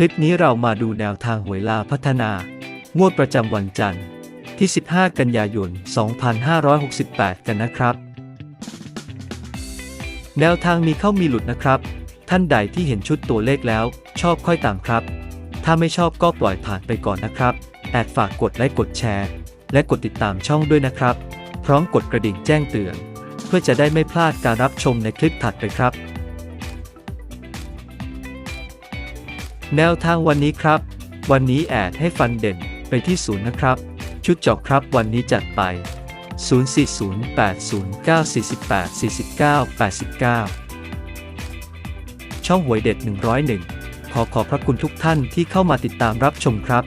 ลิปนี้เรามาดูแนวทางหวยลาพัฒนา งวดประจำวันจันทร์ที่ 15 กันยายน 2568 กันนะครับ แนวทางมีเข้ามีหลุดนะครับ ท่านใดที่เห็นชุดตัวเลขแล้ว ชอบค่อยตามครับ ถ้าไม่ชอบก็ปล่อยผ่านไปก่อนนะครับ แอดฝากกดไลค์กดแชร์ และกดติดตามช่องด้วยนะครับ พร้อมกดกระดิ่งแจ้งเตือน เพื่อจะได้ไม่พลาดการรับชมในคลิปถัดไปครับ แนวทางวันนี้ครับ วันนี้แอดให้ฟันเด่นไปที่ศูนย์นะครับ ชุดเจอกครับวันนี้จัดไป 04080944989 ช่องหวยเด็ด 101 ขอขอบพระคุณทุกท่านที่เข้ามาติดตามรับชมครับ